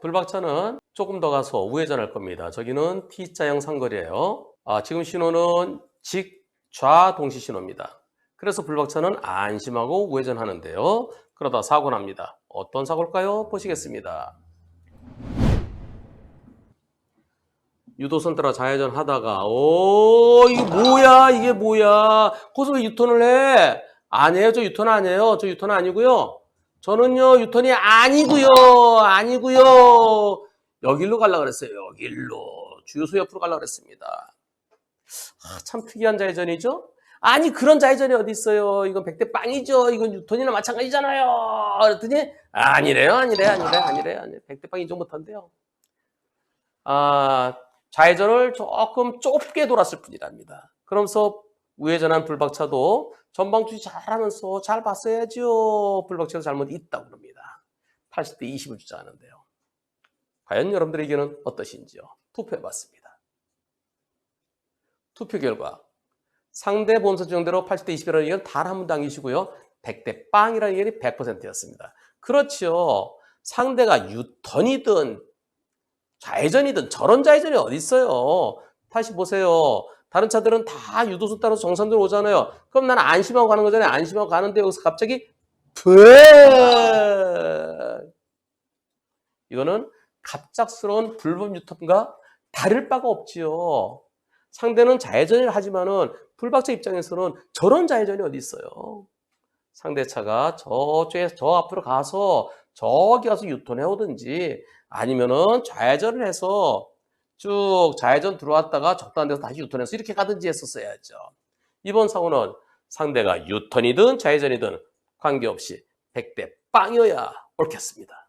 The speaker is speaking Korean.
불박차는 조금 더 가서 우회전할 겁니다. 저기는 T자형 상거리예요. 아, 지금 신호는 직좌 동시 신호입니다. 그래서 불박차는 안심하고 우회전하는데요. 그러다 사고 납니다. 어떤 사고일까요? 보시겠습니다. 유도선 따라 좌회전 하다가 오 이게 뭐야 이게 뭐야 왜 유턴을 해 아니에요 저 유턴 아니에요 저 유턴 아니고요 저는요 유턴이 아니고요 아니고요. 여길로 가려고 그랬어요 여길로. 주유소 옆으로 가려고 그랬습니다. 아, 참 특이한 좌회전이죠? 아니 그런 좌회전이 어디 있어요? 이건 백대 빵이죠. 이건 유턴이나 마찬가지잖아요. 그랬더니 아니래요 아니래 아니래 아니래 아니래 백대 빵 인정 못한대요. 아 좌회전을 조금 좁게 돌았을 뿐이랍니다. 그러면서 우회전한 불박차도 전방 주의 잘하면서 잘 봤어야죠. 불박차도 잘못 있다고 그럽니다. 80대 20을 주장하는데요. 과연 여러분들의 의견은 어떠신지요? 투표해봤습니다. 투표 결과 상대 보험사 주장대로 80대 20이라는 의견 단한 계시고요. 100대 빵이라는 의견이 100%였습니다. 그렇죠. 상대가 유턴이든 좌회전이든 저런 좌회전이 어디 있어요? 다시 보세요. 다른 차들은 다 유도수 따라서 정상적으로 오잖아요. 그럼 나는 안심하고 가는 거잖아요. 안심하고 가는데 여기서 갑자기 브 이거는 갑작스러운 불법 유턴과 다를 바가 없지요. 상대는 좌회전을 하지만은 불박차 입장에서는 저런 좌회전이 어디 있어요? 상대 차가 저쪽에 저 앞으로 가서 저기 가서 유턴해 오든지 아니면은 좌회전을 해서 쭉 좌회전 들어왔다가 적당한 데서 다시 유턴해서 이렇게 가든지 했었어야죠. 이번 사고는 상대가 유턴이든 좌회전이든 관계없이 100대 빵이어야 옳겠습니다.